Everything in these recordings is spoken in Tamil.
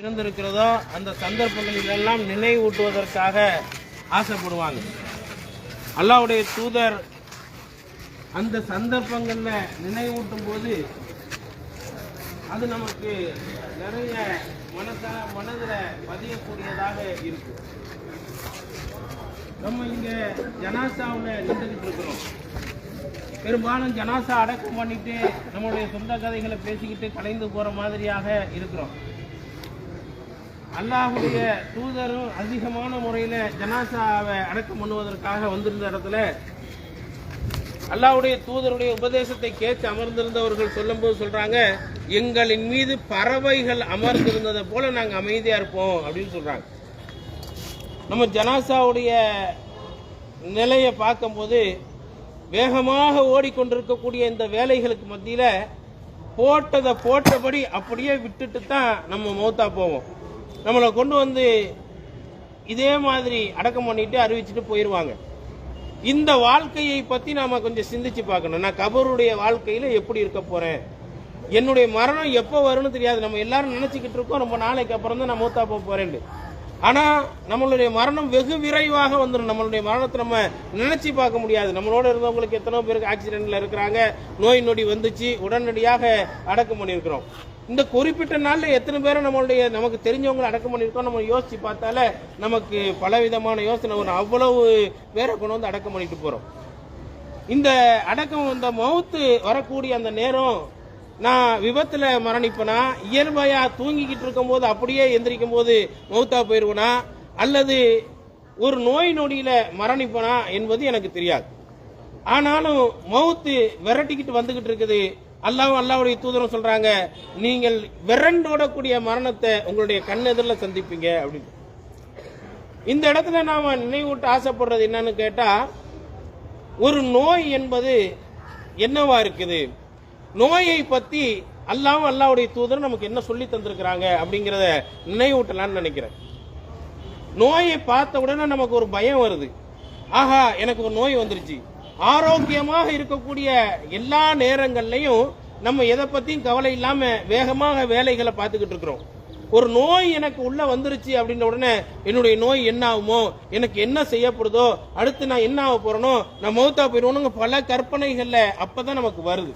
இருந்திருக்கிறதோ அந்த சந்தர்ப்பங்களில் எல்லாம் நினைவூட்டுவதற்காக ஆசைப்படுவாங்க. அல்லாவுடைய தூதர் அந்த சந்தர்ப்பங்களில் நினைவூட்டும் போது அது நமக்கு நிறைய மனச மனதில் பதியக்கூடியதாக இருக்கு நம்ம இங்கே ஜனாசாவில் நின்றுக்கிட்டு இருக்கிறோம். பெரும்பாலும் ஜனாசா அடக்கம் பண்ணிட்டு நம்மளுடைய சொந்த கதைகளை பேசிக்கிட்டு கலைந்து போகிற மாதிரியாக இருக்கிறோம். அல்லாஹுடைய தூதரும் அதிகமான முறையில் ஜனாசாவை அடக்கம் பண்ணுவதற்காக வந்திருந்த இடத்துல அல்லாஹுடைய தூதருடைய உபதேசத்தை கேட்டு அமர்ந்திருந்தவர்கள் சொல்லும்போது சொல்றாங்க எங்களின் மீது பறவைகள் அமர்ந்திருந்ததை போல நாங்கள் அமைதியா இருப்போம் அப்படின்னு சொல்றாங்க. நம்ம ஜனாசாவுடைய நிலையை பார்க்கும்போது வேகமாக ஓடிக்கொண்டிருக்கக்கூடிய இந்த வேலைகளுக்கு மத்தியில் போட்டதை போட்டபடி அப்படியே விட்டுட்டு தான் நம்ம மௌத்தா போவோம். நம்மளை கொண்டு வந்து இதே மாதிரி அடக்கம் பண்ணிட்டு அறிவிச்சுட்டு போயிடுவாங்க இந்த வாழ்க்கையை பற்றி நாம் கொஞ்சம் சிந்திச்சு பார்க்கணும். நான் கபருடைய வாழ்க்கையில் எப்படி இருக்க போகிறேன் என்னுடைய மரணம் எப்போ வரும்னு தெரியாது. நம்ம எல்லாரும் நினச்சிக்கிட்டு இருக்கோம். ரொம்ப நாளைக்கு அப்புறம் தான் நான் மூத்தா போக போறேன்னு ஆனா நம்மளுடைய மரணம் வெகு விரைவாக வந்துடும் நம்மளுடைய மரணத்தை நம்ம நினைச்சு பார்க்க முடியாது. நம்மளோட இருந்தவங்களுக்கு எத்தனை பேருக்கு ஆக்சிடென்ட்ல இருக்கிறாங்க. நோய் நொடி வந்துச்சு. உடனடியாக அடக்கம் பண்ணியிருக்கிறோம். இந்த குறிப்பிட்ட நாளில் எத்தனை பேரை நம்மளுடைய நமக்கு தெரிஞ்சவங்களை அடக்கம் பண்ணியிருக்கோம். நம்ம யோசிச்சு பார்த்தாலே நமக்கு பலவிதமான யோசனை வரும். அவ்வளவு பேரை கொண்டு வந்து அடக்கம் பண்ணிட்டு போறோம். இந்த அடக்கம் இந்த மவுத்து வரக்கூடிய அந்த நேரம் நான் விபத்துல மரணிப்பனா? இயல்பையா தூங்கிக்கிட்டு இருக்கும்போது அப்படியே எந்திரிக்கும் போது மௌத்தா போயிருவனா? அல்லது ஒரு நோய் நொடியில மரணிப்பனா என்பது எனக்கு தெரியாது. ஆனாலும் மவுத்து விரட்டிக்கிட்டு வந்துகிட்டு இருக்குது. அல்லாஹ் அல்லாவுடைய தூதரம் சொல்றாங்க நீங்கள் விரண்டோடக்கூடிய மரணத்தை உங்களுடைய கண்ணெதிரில் சந்திப்பீங்க அப்படின்னு. இந்த இடத்துல நாம நினைவூட்ட ஆசைப்படுறது என்னன்னு கேட்டா ஒரு நோய் என்பது என்னவா இருக்குது? நோயை பத்தி அல்லாவும் அல்லாவுடைய தூதர் நமக்கு என்ன சொல்லி தந்திருக்கிறாங்க அப்படிங்கறத நினைவூட்டலான்னு நினைக்கிறேன். நோயை பார்த்த உடனே நமக்கு ஒரு பயம் வருது. ஆஹா எனக்கு ஒரு நோய் வந்துருச்சு. ஆரோக்கியமாக இருக்கக்கூடிய எல்லா நேரங்கள்லையும் நம்ம எதை பத்தியும் கவலை இல்லாம வேகமாக வேலைகளை பார்த்துக்கிட்டு இருக்கிறோம். ஒரு நோய் எனக்கு உள்ள வந்துருச்சு அப்படின்ற உடனே என்னுடைய நோய் என்ன ஆகுமோ எனக்கு என்ன செய்யப்படுதோ அடுத்து நான் என்ன ஆக போறேனோ நான் மௌத்தா போயிடுவோனுங்க பல கற்பனைகள்ல அப்பதான் நமக்கு வருது.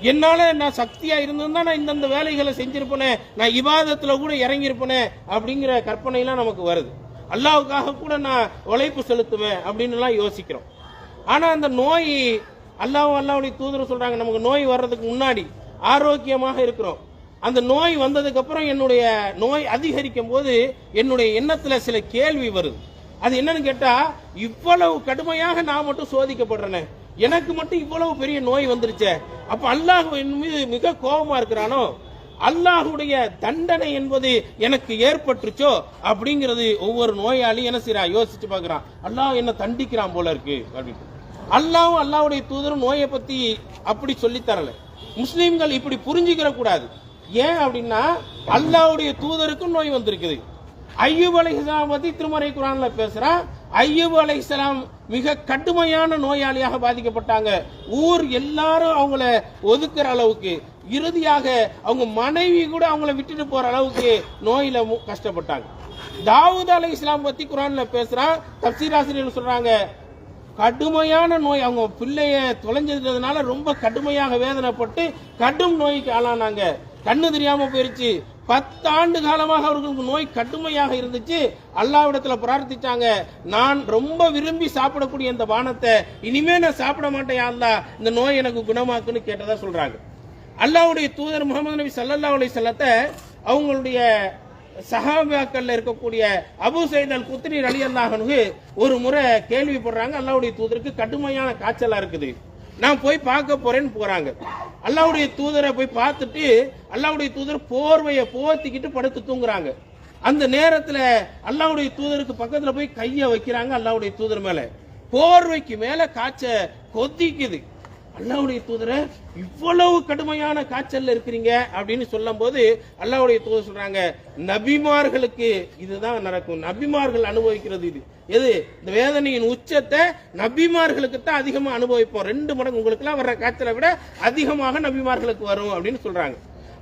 என்னால நான் சக்தியா இருந்திருந்தா நான் இந்தந்த வேலைகளை செஞ்சிருப்பேனே நான் இபாதத்துல கூட இறங்கியிருப்பேனே அப்படிங்கிற கற்பனைலாம் நமக்கு வருது. அல்லாவுக்காக கூட நான் உழைப்பு செலுத்துவேன் அப்படின்னுலாம் யோசிக்கிறோம். ஆனா அந்த நோய் அல்லாவும் அல்லாவுடைய தூதர் சொல்றாங்க நமக்கு நோய் வர்றதுக்கு முன்னாடி ஆரோக்கியமாக இருக்கிறோம். அந்த நோய் வந்ததுக்கு அப்புறம் என்னுடைய நோய் அதிகரிக்கும் போது என்னுடைய எண்ணத்துல சில கேள்வி வருது. அது என்னன்னு கேட்டா இவ்வளவு கடுமையாக நான் மட்டும் சோதிக்கப்படுறேனே. எனக்கு மட்டும் இவ்வளவு பெரிய நோய் வந்துருச்சே. அப்ப அல்லாஹ் என் மீது மிக கோபமா இருக்கிறானோ? அல்லாஹுடைய தண்டனை என்பது எனக்கு ஏற்பட்டுச்சோ அப்படிங்கிறது ஒவ்வொரு நோயாளி என்ன செய்யறான் யோசிச்சு பாக்குறான் அல்லாஹ் என்ன தண்டிக்கிறான் போல இருக்கு அப்படின்னு. அல்லாவும் அல்லாவுடைய தூதரும் நோயை பத்தி அப்படி சொல்லி தரல. முஸ்லீம்கள் இப்படி புரிஞ்சுக்கிற கூடாது. ஏன் அப்படின்னா அல்லாவுடைய தூதருக்கும் நோய் வந்திருக்குது. ஐயூப் அலைஹிஸ்ஸலாம் பத்தி திருமறை குரான்ல பேசுறான் ஐயூப் அலைஹிஸ்ஸலாம் மிக கடுமையான நோயாளியாக பாதிக்கப்பட்டாங்க. ஊர் எல்லாரும் அவங்கள ஒதுக்குற அளவுக்கு இறுதியாக அவங்க மனைவி கூட அவங்கள விட்டுட்டு போற அளவுக்கு நோயில கஷ்டப்பட்டாங்க. தாவூத் அலை இஸ்லாம் பத்தி குரான்ல பேசுறான் தப்சீராசிரியர் சொல்றாங்க? கடுமையான நோய் அவங்க பிள்ளைய தொலைஞ்சதுனால ரொம்ப கடுமையாக வேதனைப்பட்டு கடும் நோய்க்கு ஆளானாங்க. கண்ணு தெரியாம போயிருச்சு. பத்து ஆண்டு காலமாக அவர்களுக்கு நோய் கடுமையாக இருந்துச்சு. அல்லாவிடத்துல பிரார்த்திச்சாங்க. நான் ரொம்ப விரும்பி சாப்பிடக்கூடிய இந்த பானத்தை இனிமே நான் சாப்பிட மாட்டேன் இந்த நோய் எனக்கு குணமாக்குன்னு கேட்டதா சொல்றாங்க. அல்லாவுடைய தூதர் முகமது நபி சல்லா அலி செல்லத்தை அவங்களுடைய சஹாபாக்கள்ல இருக்கக்கூடிய அபு சைத் அல் குத்ரி அலி அல்லாஹனுக்கு ஒரு முறை கேள்விப்படுறாங்க. அல்லாவுடைய தூதருக்கு கடுமையான காய்ச்சலா இருக்குது. நான் போய் பார்க்க போறேன்னு போறாங்க. அல்லாவுடைய தூதரை போய் பார்த்துட்டு அல்லாவுடைய தூதர் போர்வையை போத்திக்கிட்டு படுத்து தூங்குறாங்க. அந்த நேரத்துல அல்லாவுடைய தூதருக்கு பக்கத்துல போய் கைய வைக்கிறாங்க அல்லாவுடைய தூதர் மேல. போர்வைக்கு மேல காய்ச்ச கொதிக்குது. அல்லாவுடைய தூதரை இவ்வளவு கடுமையான காய்ச்சல்ல இருக்கிறீங்க அப்படின்னு சொல்லும்போது அல்லாவுடைய தூதர் சொல்றாங்க நபிமார்களுக்கு இதுதான் நடக்கும். நபிமார்கள் அனுபவிக்கிறது இது. எது? இந்த வேதனையின் உச்சத்தை நபிமார்களுக்கு தான் அதிகமா அனுபவிப்போம். ரெண்டு மடங்கு உங்களுக்குலாம் வர்ற காய்ச்சலை விட அதிகமாக நபிமார்களுக்கு வரும் அப்படின்னு சொல்றாங்க.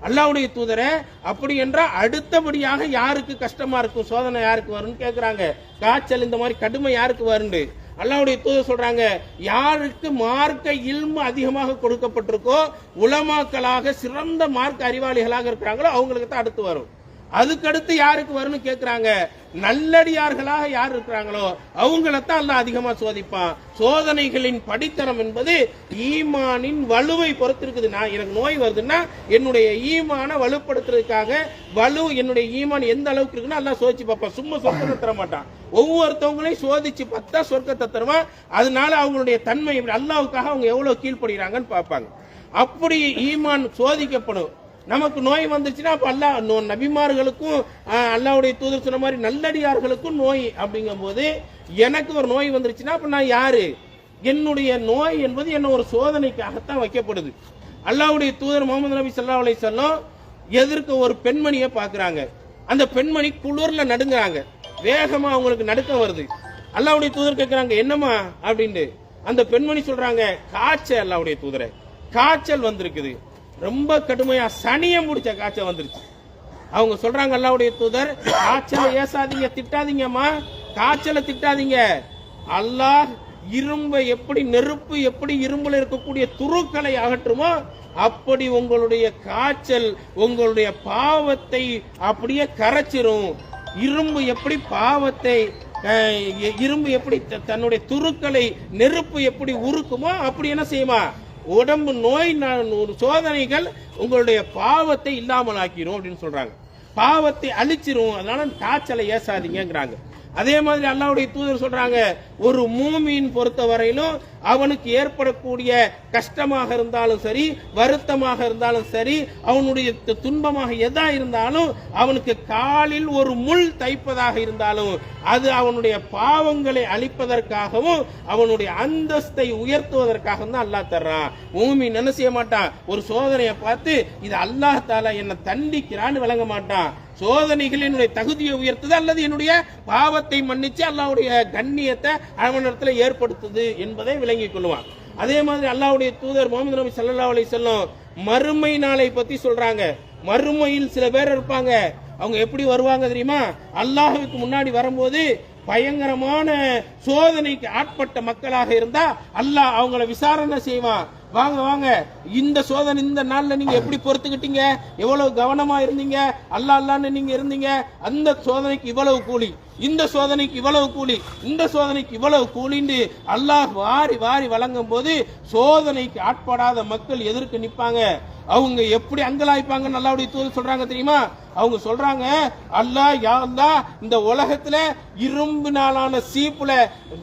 அல்லாவுடைய தூதரை அப்படி என்றால் அடுத்தபடியாக யாருக்கு கஷ்டமா இருக்கும்? சோதனை யாருக்கு வரும்னு கேக்குறாங்க. காய்ச்சல் இந்த மாதிரி கடுமை யாருக்கு வருண்டு அல்லாவுடைய தூதர் சொல்றாங்க யாருக்கு மார்க்க இல்மு அதிகமாக கொடுக்கப்பட்டிருக்கோ உலமாக்களாக சிறந்த மார்க்க அறிவாளிகளாக இருக்கிறாங்களோ அவங்களுக்கு தான் அடுத்து வரும். அதுக்கடுத்து யாருக்கு வரும்னு கேட்கிறாங்க நல்லடியார்களாக யார் இருக்கிறாங்களோ அவங்களத்தான் அல்ல அதிகமா சோதிப்பான். சோதனைகளின் படித்தரம் என்பது ஈமானின் வலுவை பொறுத்து இருக்குது நான் எனக்கு நோய் வருதுன்னா என்னுடைய ஈமான வலுப்படுத்துறதுக்காக வலு என்னுடைய ஈமான் எந்த அளவுக்கு இருக்குன்னு எல்லாம் சோதிச்சு பார்ப்பான். சும்மா சொர்க்கத்தை தர மாட்டான் ஒவ்வொருத்தவங்களையும் சோதிச்சு பார்த்தா சொர்க்கத்தை தருவான். அதனால அவங்களுடைய தன்மை அல்லாவுக்காக அவங்க எவ்வளவு கீழ்ப்படுகிறாங்கன்னு பார்ப்பாங்க. அப்படி ஈமான் சோதிக்கப்படும். நமக்கு நோய் வந்துச்சுன்னா அப்போ அல்லா நோ- நபிமார்களுக்கும் அல்லாவுடைய தூதர் சொன்ன மாதிரி நல்லடியார்களுக்கும் நோய் அப்படிங்கும்போது எனக்கு ஒரு நோய் வந்துருச்சுன்னா அப்போ நான் யாரு? என்னுடைய நோய் என்பது என்ன ஒரு சோதனைக்காகத்தான் வைக்கப்படுது. அல்லாவுடைய தூதர் முகமது நபி சல்லா அலைஹி சொல்லம் எதிர்க்க ஒரு பெண்மணியை பார்க்குறாங்க. அந்த பெண்மணி குளிர்ல நடுங்குறாங்க. வேகமாக அவங்களுக்கு நடுக்கம் வருது. அல்லாவுடைய தூதர் கேட்குறாங்க என்னம்மா? அப்படின்ட்டு. அந்த பெண்மணி சொல்றாங்க காய்ச்சல் அல்லாவுடைய தூதரை. காய்ச்சல் வந்திருக்குது. ரொம்ப கடுமையா சனியை முடிச்ச காய்ச்சல் வந்துருச்சு. அவங்க சொல்றாங்க அல்லாவுடைய தூதர் காய்ச்சலை ஏசாதீங்க திட்டாதீங்கம்மா. காய்ச்சலை திட்டாதீங்க. அல்லாஹ் இரும்பை எப்படி நெருப்பு எப்படி இரும்புல இருக்கக்கூடிய துருக்களை அகற்றுமோ அப்படி உங்களுடைய காய்ச்சல் உங்களுடைய பாவத்தை அப்படியே கரைச்சிரும். இரும்பு எப்படி பாவத்தை இரும்பு எப்படி த- தன்னுடைய துருக்களை நெருப்பு எப்படி உருக்குமோ அப்படி என்ன செய்யுமா? உடம்பு நோய் ஒரு சோதனைகள் உங்களுடைய பாவத்தை இல்லாமல் ஆக்கிரும் அப்படின்னு சொல்றாங்க. பாவத்தை அழிச்சிரும். அதனால காய்ச்சலை ஏசாதீங்கங்கிறாங்க. அதே மாதிரி அல்லாவுடைய தூதர் சொல்றாங்க ஒரு மூமியின் பொறுத்த வரையிலும் அவனுக்கு ஏற்படக்கூடிய கஷ்டமாக இருந்தாலும் சரி வருத்தமாக இருந்தாலும் சரி அவனுடைய துன்பமாக எதா இருந்தாலும் அவனுக்கு காலில் ஒரு முள் தைப்பதாக இருந்தாலும் அது அவனுடைய பாவங்களை அழிப்பதற்காகவும் அவனுடைய அந்தஸ்தை உயர்த்துவதற்காகவும் தான் அல்லாஹ் தர்றான். பூமி நினைச்சிய செய்ய மாட்டான்? ஒரு சோதனையை பார்த்து இது அல்லாஹ் தாலா என்னை தண்டிக்கிறான்னு விளங்க மாட்டான். சோதனைகள் என்னுடைய தகுதியை உயர்த்துது அல்லது என்னுடைய பாவத்தை மன்னிச்சு அல்லாவுடைய கண்ணியத்தை அவனிடத்தில் ஏற்படுத்துது என்பதை விளங்கிக் கொள்ளுவான். அதே மாதிரி அல்லாவுடைய தூதர் முகமது நபி சல்லா அலி செல்லம் மறுமை நாளை பத்தி சொல்றாங்க. மறுமையில் சில பேர் இருப்பாங்க. அவங்க எப்படி வருவாங்க தெரியுமா? அல்லாஹுக்கு முன்னாடி வரும்போது பயங்கரமான சோதனைக்கு ஆட்பட்ட மக்களாக இருந்தா அல்லாஹ் அவங்கள விசாரணை செய்வான். வாங்க வாங்க. இந்த சோதனை இந்த நாளில் நீங்கள் எப்படி பொறுத்துக்கிட்டீங்க? எவ்வளவு கவனமாக இருந்தீங்க? அல்லா அல்லான்னு நீங்கள் இருந்தீங்க. அந்த சோதனைக்கு இவ்வளவு கூலி. இந்த சோதனைக்கு இவ்வளவு கூலி. இந்த சோதனைக்கு இவ்வளவு கூலின்னு அல்லாஹ் வாரி வாரி வழங்கும் போது சோதனைக்கு ஆட்படாத மக்கள் எதிர்க்கு நிற்பாங்க அவங்க எப்படி அங்கலாய்ப்பாங்க நல்லாவுடைய தூது சொல்றாங்க தெரியுமா? அவங்க சொல்றாங்க அல்லாஹ் யா இந்த உலகத்துல இரும்பினாலான சீப்புல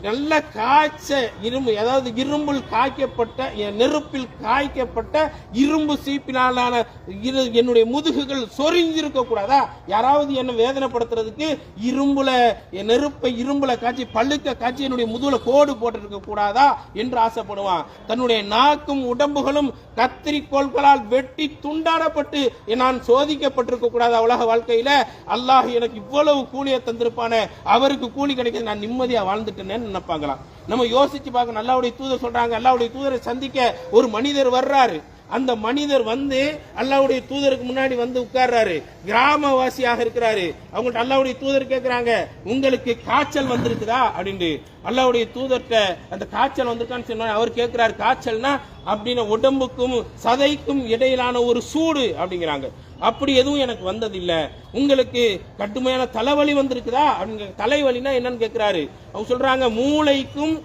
நல்ல காய்ச்ச இரும்பு அதாவது இரும்பில் காய்க்கப்பட்ட நெருப்பு நெருப்பில் காய்க்கப்பட்ட இரும்பு சீப்பினாலான இரு- என்னுடைய முதுகுகள் சொரிஞ்சிருக்க கூடாதா? யாராவது என்ன வேதனைப்படுத்துறதுக்கு இரும்புல நெருப்பை இரும்புல காய்ச்சி பல்லுக்க காய்ச்சி என்னுடைய முதுகுல கோடு போட்டிருக்க கூடாதா என்று ஆசைப்படுவான். தன்னுடைய நாக்கும் உடம்புகளும் கத்திரிக்கோள்களால் வெட்டி துண்டாடப்பட்டு நான் சோதிக்கப்பட்டிருக்க கூடாதா உலக வாழ்க்கையில? அல்லாஹ் எனக்கு இவ்வளவு கூலியை தந்திருப்பானே. அவருக்கு கூலி கிடைக்க நான் நிம்மதியா வாழ்ந்துட்டேன்னு நினைப்பாங்களாம். நம்ம யோசிச்சு பார்க்க அல்லாவுடைய தூதர் சொல்றாங்க அல்லாவுடைய தூதரை சந்திக்க ஒரு மனிதர் வர்றாரு. அந்த மனிதர் வந்து அல்லாவுடைய தூதருக்கு முன்னாடி வந்து உட்கார்றாரு. கிராமவாசியாக இருக்கிறாரு. அவங்கள்ட்ட அல்லாவுடைய தூதர் கேட்கிறாங்க உங்களுக்கு காய்ச்சல் வந்திருக்குதா? அப்படின்ட்டு. அல்லாவுடைய தூதர்கிட்ட அந்த காய்ச்சல் வந்திருக்கான்னு சொன்னா அவர் கேட்கிறாரு காய்ச்சல்னா அப்படின்னு உடம்புக்கும் சதைக்கும் இடையிலான ஒரு சூடு அப்படிங்கிறாங்க. அப்படி எதுவும் எனக்கு வந்ததில்லை. உங்களுக்கு கடுமையான தலைவலி வந்திருக்குதா? அப்படிங்க தலைவலினா என்னன்னு கேட்கிறாரு அவங்க சொல்றாங்க மூளைக்கும்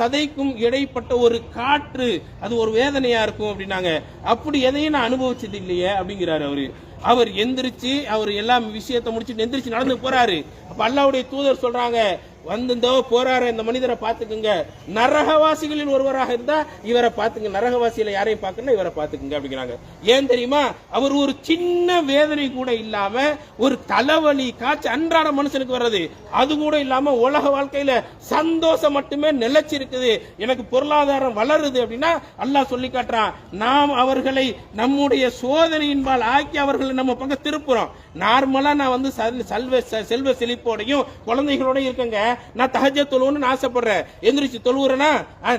சதைக்கும் இடைப்பட்ட ஒரு காற்று அது ஒரு வேதனையா இருக்கும் அப்படின்னாங்க. அப்படி எதையும் நான் அனுபவிச்சது இல்லையே அப்படிங்கிறாரு அவரு. அவர் எந்திரிச்சு அவர் எல்லா விஷயத்தை முடிச்சுட்டு எந்திரிச்சு நடந்து போறாரு. அப்ப அல்லாவுடைய தூதர் சொல்றாங்க வந்திருந்தோ போறாரு இந்த மனிதரை பாத்துக்குங்க நரகவாசிகளில் ஒருவராக இருந்தா இவரை பாத்துங்க நரகவாசியில யாரையும் பார்க்கணும் இவரை பாத்துக்குங்க அப்படிங்கிறாங்க. ஏன் தெரியுமா? அவர் ஒரு சின்ன வேதனை கூட இல்லாம ஒரு தலைவலி காய்ச்சி அன்றாட மனுஷனுக்கு வர்றது. அது கூட இல்லாம உலக வாழ்க்கையில சந்தோஷம் மட்டுமே நிலைச்சிருக்குது. எனக்கு பொருளாதாரம் வளருது அப்படின்னா அல்லாஹ் சொல்லி காட்டுறான் நாம் அவர்களை நம்முடைய சோதனையின்பால் ஆக்கி அவர்களை நம்ம பக்கம் திருப்புறோம். நார்மலா நான் வந்து சல்- செல்வ செ- செல்வ செழிப்போடையும் குழந்தைகளோட இருக்கேங்க. நான் தகஜ தொழுவணும்னு ஆசைப்படுறேன். எந்திரிச்சு தொழுவுறேன்னா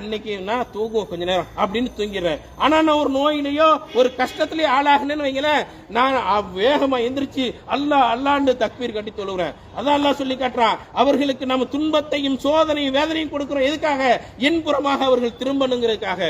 இன்னைக்கு நான் தூங்குவோம் கொஞ்ச நேரம் அப்படின்னு தூங்கிடுறேன். ஆனா நான் ஒரு நோயிலையோ ஒரு கஷ்டத்திலேயே ஆளாகினேன்னு வைங்களேன் நான் வேகமா எந்திரிச்சு அல்லாஹ் அல்லாண்டு தக்பீர் கட்டி தொழுகிறேன் அதான் அல்லாஹ் சொல்லி காட்டுறான். அவர்களுக்கு நம்ம துன்பத்தையும் சோதனையும் வேதனையும் கொடுக்கிறோம். எதுக்காக? என்புறமாக அவர்கள் திரும்பணுங்கிறதுக்காக.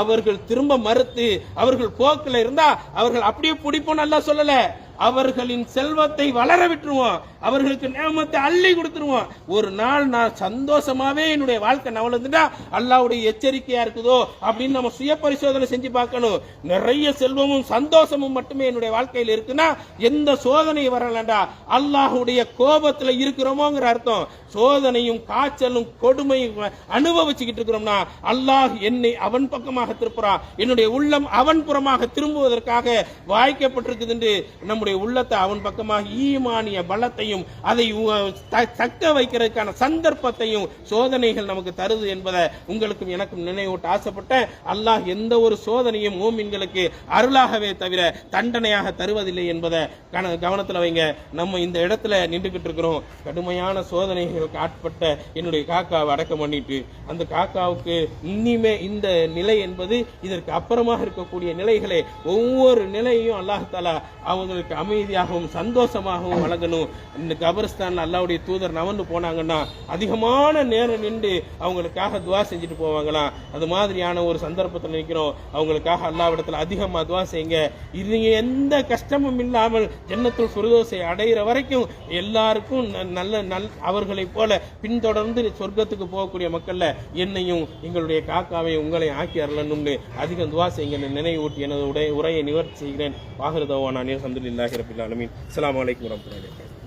அவர்கள் திரும்ப மறுத்து அவர்கள் போக்குல இருந்தா அவர்கள் அப்படியே பிடிப்போம் நல்லா சொல்லல. அவர்களின் செல்வத்தை வளர விட்டுருவோம். அவர்களுக்கு நேமத்தை அள்ளி கொடுத்துருவோம். ஒரு நாள் நான் சந்தோஷமாவே என்னுடைய வாழ்க்கை நவலந்துட்டா அல்லாவுடைய எச்சரிக்கையா இருக்குதோ அப்படின்னு நம்ம சுய பரிசோதனை செஞ்சு பார்க்கணும். நிறைய செல்வமும் சந்தோஷமும் மட்டுமே என்னுடைய வாழ்க்கையில் இருக்குன்னா எந்த சோதனை வரலண்டா. அல்லாஹுடைய கோபத்துல இருக்கிறோமோங்கிற அர்த்தம். சோதனையும் காய்ச்சலும் கொடுமையும் அனுபவிச்சுக்கிட்டு இருக்கிறோம்னா அல்லாஹ் என்னை அவன் பக்கமாக திருப்புறான் என்னுடைய உள்ளம் அவன் புறமாக திரும்புவதற்காக வாய்க்கப்பட்டிருக்குது என்று நம்முடைய உள்ளத்தை அவன் பக்கமாக ஈமானிய பலத்தையும் அதை உ- த- தக்க வைக்கிறதுக்கான சந்தர்ப்பத்தையும் சோதனைகள் நமக்கு தருது என்பதை உங்களுக்கும் எனக்கும் நினைவூட்ட ஆசைப்பட்டேன். அல்லாஹ் எந்த ஒரு சோதனையும் மூமின்களுக்கு அருளாகவே தவிர தண்டனையாக தருவதில்லை என்பதை கன- வைங்க. நம்ம இந்த இடத்துல நின்றுகிட்டு இருக்கிறோம். கடுமையான சோதனைகள் சோதனைகளுக்கு ஆட்பட்ட என்னுடைய காக்காவை அடக்கம் பண்ணிட்டு அந்த காக்காவுக்கு இனிமே இந்த நிலை என்பது இதற்கு அப்புறமாக இருக்கக்கூடிய நிலைகளை ஒவ்வொரு நிலையையும் அல்லாஹாலா அவங்களுக்கு அமைதியாகவும் சந்தோஷமாகவும் வழங்கணும். இந்த கபரிஸ்தான் அல்லாவுடைய தூதர் நவந்து போனாங்கன்னா அதிகமான நேரம் நின்று அவங்களுக்காக துவா செஞ்சுட்டு போவாங்களாம் அது மாதிரியான ஒரு சந்தர்ப்பத்தில் நிற்கிறோம் அவங்களுக்காக அல்லாவிடத்தில் அதிகமாக துவா செய்யுங்க. இது எந்த கஷ்டமும் இல்லாமல் ஜன்னத்துள் சுருதோசை அடைகிற வரைக்கும் எல்லாருக்கும் நல்ல நல் அவர்களை அவர்களைப் போல பின்தொடர்ந்து சொர்க்கத்துக்கு போகக்கூடிய மக்கள்ல என்னையும் எங்களுடைய காக்காவை உங்களை ஆக்கி அருளணும்னு அதிகம் துவா செய்யுங்க நினைவூட்டி எனது உடைய உரையை நிவர்த்தி செய்கிறேன். வாகரதவான அலமதுல்லாஹி ரபில் அலமீன் அஸ்ஸலாமு அலைக்கும் வரமத்துல்லாஹி வபரகாத்துஹு.